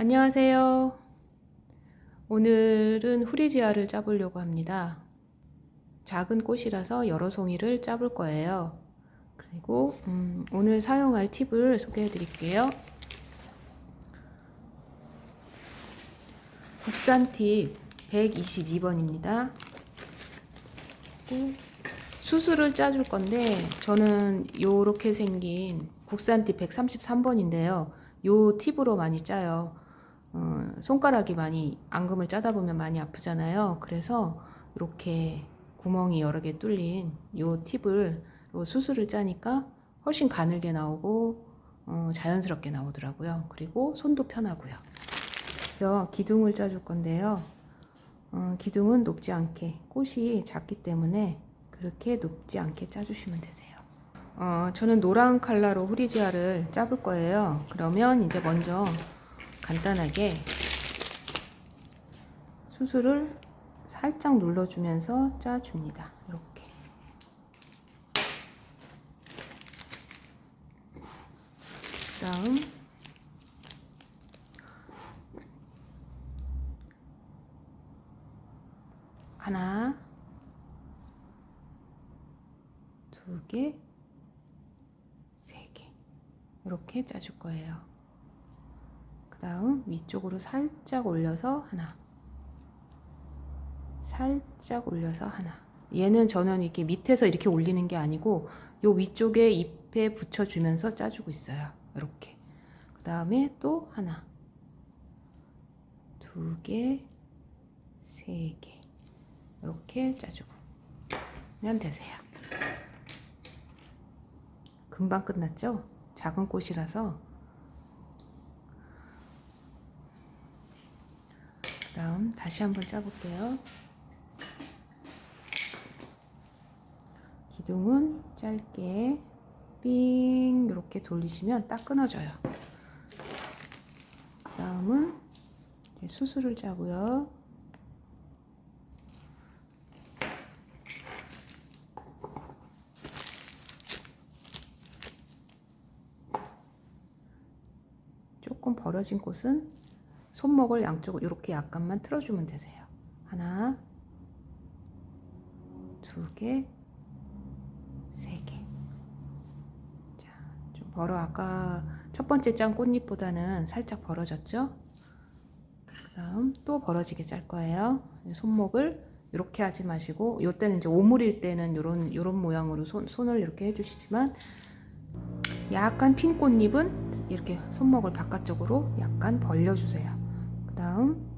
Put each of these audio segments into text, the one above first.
안녕하세요. 오늘은 후리지아를 짜보려고 합니다. 작은 꽃이라서 여러 송이를 짜볼 거예요. 그리고 음, 오늘 사용할 팁을 소개해 드릴게요. 국산 팁 122번입니다. 수술을 짜줄 건데 저는 요렇게 생긴 국산 팁 133번인데요. 요 팁으로 많이 짜요. 어, 손가락이 많이 앙금을 짜다 보면 많이 아프잖아요. 그래서 이렇게 구멍이 여러 개 뚫린 요 팁을 요 수술을 짜니까 훨씬 가늘게 나오고 어, 자연스럽게 나오더라고요. 그리고 손도 편하고요. 그래서 기둥을 짜줄 건데요. 어, 기둥은 높지 않게 꽃이 작기 때문에 그렇게 높지 않게 짜주시면 되세요. 어, 저는 노란 칼라로 후리지아를 짜볼 거예요. 그러면 이제 먼저 간단하게 수술을 살짝 눌러주면서 짜줍니다. 이렇게. 그 다음 하나 두 개, 세 개. 이렇게 짜줄 거예요. 그 다음 위쪽으로 살짝 올려서 하나. 살짝 올려서 하나. 얘는 저는 이렇게 밑에서 이렇게 올리는 게 아니고 요 위쪽에 잎에 붙여주면서 짜주고 있어요. 이렇게. 그 다음에 또 하나. 두 개, 세 개. 이렇게 짜주고. 면 되세요. 금방 끝났죠? 작은 꽃이라서 다음 다시 한번 짜볼게요. 기둥은 짧게 삥 이렇게 돌리시면 딱 끊어져요. 그 다음은 수술을 짜고요. 조금 벌어진 꽃은 손목을 양쪽으로 이렇게 약간만 틀어주면 되세요. 하나, 두 개, 세 개. 자, 좀 벌어. 아까 첫 번째 짠 꽃잎보다는 살짝 벌어졌죠? 그 다음 또 벌어지게 짤 거예요. 손목을 이렇게 하지 마시고, 요때는 이제 오물일 때는 요런, 요런 모양으로 손, 손을 이렇게 해주시지만, 약간 핀 꽃잎은 이렇게 손목을 바깥쪽으로 약간 벌려주세요. 그 다음.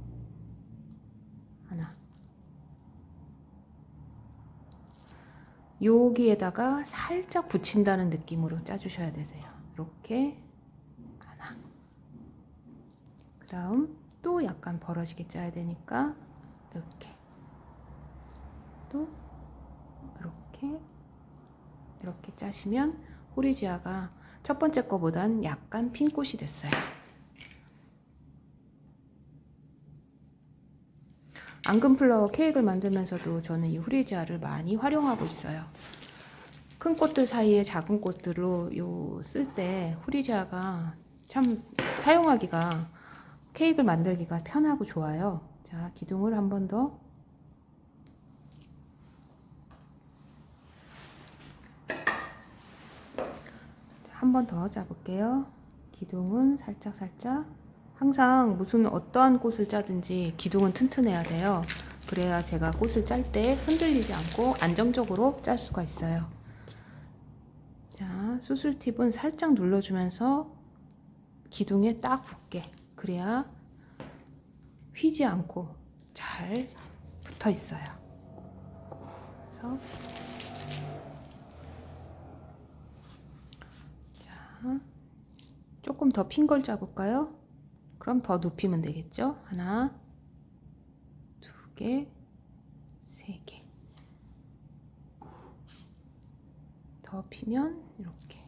하나. 여기에다가 살짝 붙인다는 느낌으로 짜주셔야 되세요. 이렇게. 하나. 그 다음 또 약간 벌어지게 짜야 되니까 이렇게. 또 이렇게. 이렇게 짜시면 호리지아가 첫 번째 거보단 약간 핀 꽃이 됐어요. 앙금플라워 케이크를 만들면서도 저는 이 후리지아를 많이 활용하고 있어요. 큰 꽃들 사이에 작은 꽃들로 요 쓸 때 후리지아가 참 사용하기가 케이크를 만들기가 편하고 좋아요. 자, 기둥을 한 번 더 한 번더 짜볼게요. 기둥은 살짝 살짝 항상 무슨 어떠한 꽃을 짜든지 기둥은 튼튼해야 돼요. 그래야 제가 꽃을 짤 때 흔들리지 않고 안정적으로 짤 수가 있어요. 자, 수술 팁은 살짝 눌러주면서 기둥에 딱 붙게. 그래야 휘지 않고 잘 붙어 있어요. 그래서 조금 더 핀 걸 짜볼까요? 그럼 더 높이면 되겠죠? 하나, 두 개, 세 개. 더 피면 이렇게.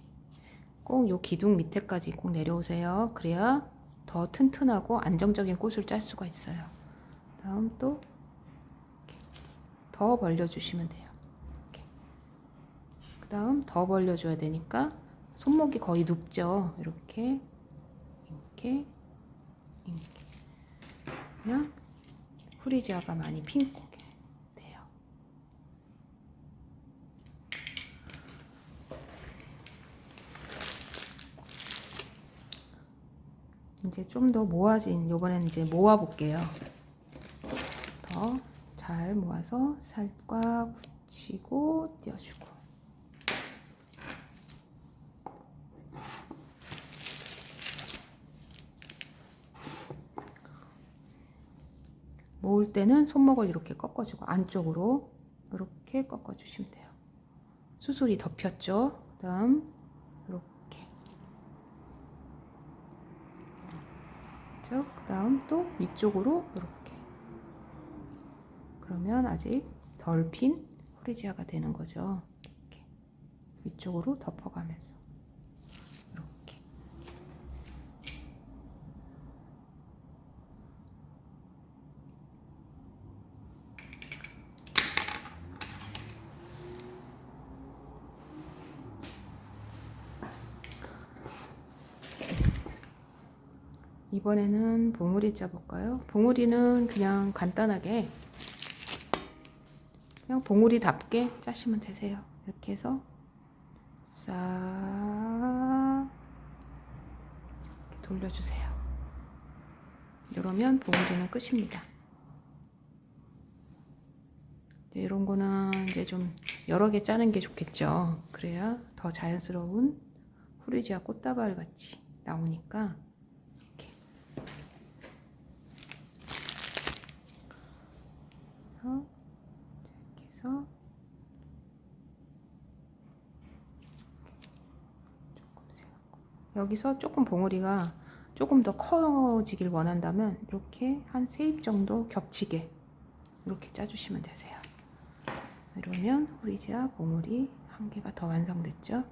꼭 요 기둥 밑에까지 꼭 내려오세요. 그래야 더 튼튼하고 안정적인 꽃을 짤 수가 있어요. 다음 또 더 벌려주시면 돼요. 그 다음 더 벌려줘야 되니까 손목이 거의 눕죠. 이렇게, 이렇게, 그냥 프리지아가 많이 핑크게 돼요. 이제 좀 더 모아진 요번엔 이제 모아 볼게요. 더 잘 모아서 살과 붙이고 띄워주고 모을 때는 손목을 이렇게 꺾어주고 안쪽으로 이렇게 꺾어주시면 돼요. 수술이 덮였죠. 그 다음 이렇게 그 다음 또 위쪽으로 이렇게 그러면 아직 덜핀 호리지아가 되는 거죠. 이렇게 위쪽으로 덮어가면서 이번에는 봉우리 짜볼까요? 봉우리는 그냥 간단하게 그냥 봉우리답게 짜시면 되세요. 이렇게 해서 싹 돌려주세요. 이러면 봉우리는 끝입니다. 이런 거는 이제 좀 여러 개 짜는 게 좋겠죠. 그래야 더 자연스러운 후리지아 꽃다발 같이 나오니까 이렇게 해서 이렇게 해서 조금 세우고 여기서 조금 봉우리가 조금 더 커지길 원한다면 이렇게 한 세 입 정도 겹치게 이렇게 짜주시면 되세요. 이러면 후리지아 봉우리 한 개가 더 완성됐죠.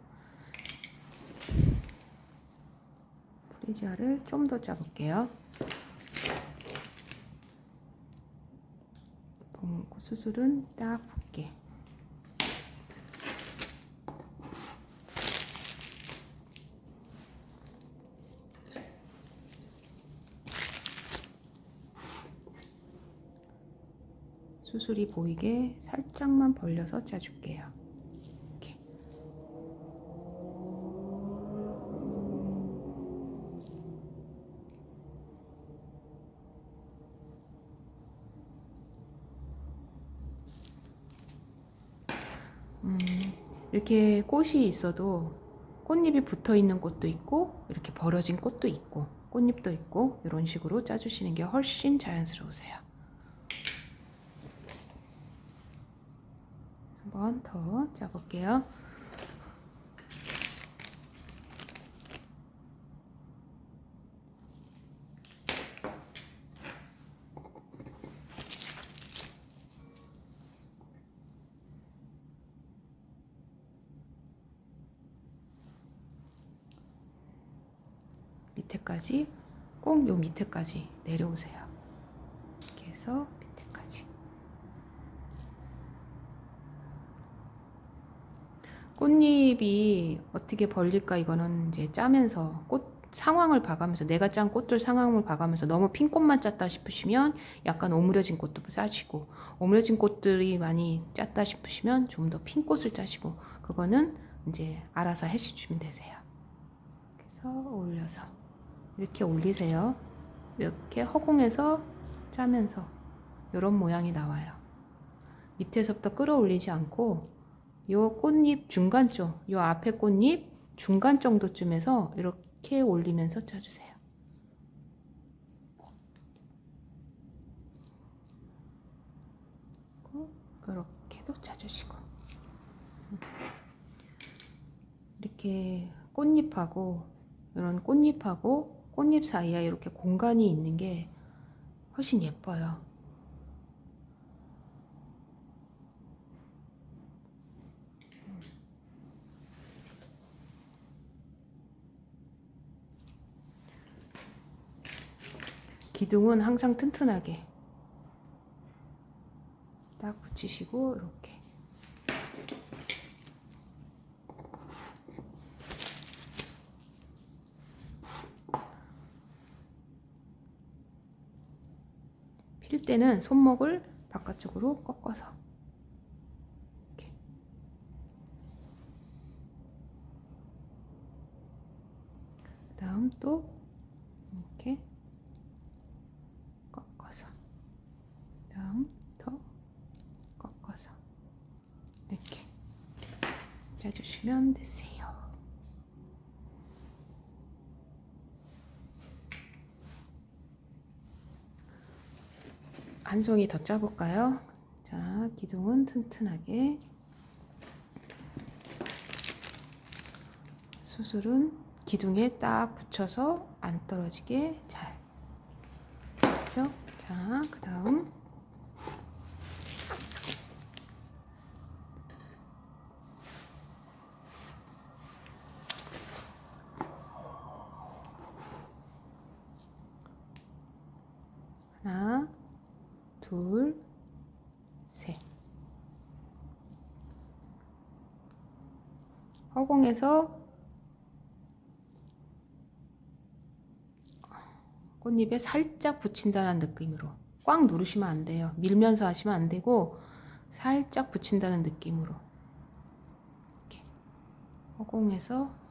프리지아를 좀 더 짜볼게요. 봉 수술은 딱 붙게. 수술이 보이게 살짝만 벌려서 짜줄게요. 이렇게 꽃이 있어도 꽃잎이 붙어 있는 꽃도 있고 이렇게 벌어진 꽃도 있고 꽃잎도 있고 이런 식으로 짜주시는 게 훨씬 자연스러우세요. 한 번 더 짜볼게요. 밑에까지 꼭 요 밑에까지 내려오세요. 이렇게 해서 밑에까지. 꽃잎이 어떻게 벌릴까 이거는 이제 짜면서 꽃 상황을 봐가면서 내가 짠 꽃들 상황을 봐가면서 너무 핀 꽃만 짰다 싶으시면 약간 오므려진 꽃도 짜시고 오므려진 꽃들이 많이 짰다 싶으시면 좀 더 핀 꽃을 짜시고 그거는 이제 알아서 해주시면 되세요. 그래서 올려서 이렇게 올리세요. 이렇게 허공에서 짜면서 이런 모양이 나와요. 밑에서부터 끌어올리지 않고 요 꽃잎 중간 쪽, 요 앞에 꽃잎 중간 정도쯤에서 이렇게 올리면서 짜주세요. 이렇게도 짜주시고 이렇게 꽃잎하고 이런 꽃잎하고 꽃잎 사이에 이렇게 공간이 있는 게 훨씬 예뻐요. 기둥은 항상 튼튼하게 딱 붙이시고 이렇게 힐 때는 손목을 바깥쪽으로 꺾어서 이렇게. 그다음 또 이렇게 꺾어서 다음 더 꺾어서 이렇게 짜주시면 되세요. 한 송이 더 짜볼까요? 자, 기둥은 튼튼하게 수술은 기둥에 딱 붙여서 안 떨어지게 잘 그죠? 자, 그 다음 하나, 둘, 셋. 허공에서 꽃잎에 살짝 붙인다는 느낌으로 꽉 누르시면 안 돼요. 밀면서 하시면 안 되고 살짝 붙인다는 느낌으로 이렇게 허공에서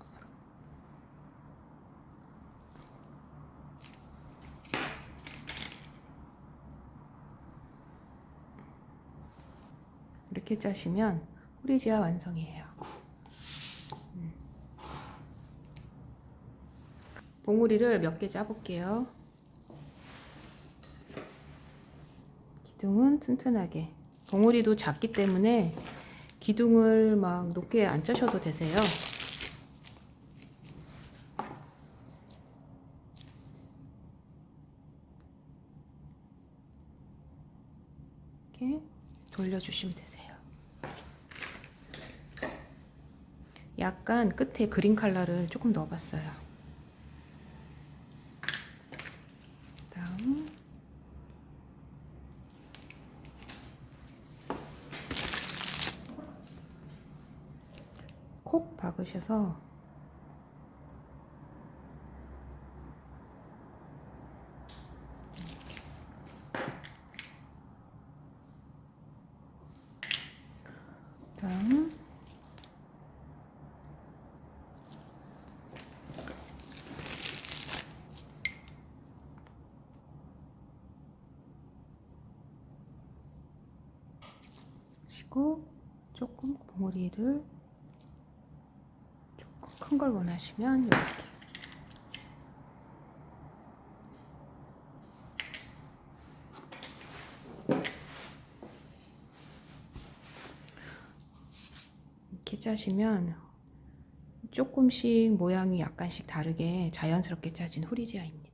이렇게 짜시면 후리지아 완성이에요. 음. 봉우리를 몇 개 짜볼게요. 기둥은 튼튼하게. 봉우리도 작기 때문에 기둥을 막 높게 안 짜셔도 되세요. 이렇게 돌려주시면 되세요. 약간 끝에 그린 컬러를 조금 넣어봤어요. 다음 시고 조금 봉우리를 조금 큰 걸 원하시면 이렇게 이렇게 짜시면 조금씩 모양이 약간씩 다르게 자연스럽게 짜진 후리지아입니다.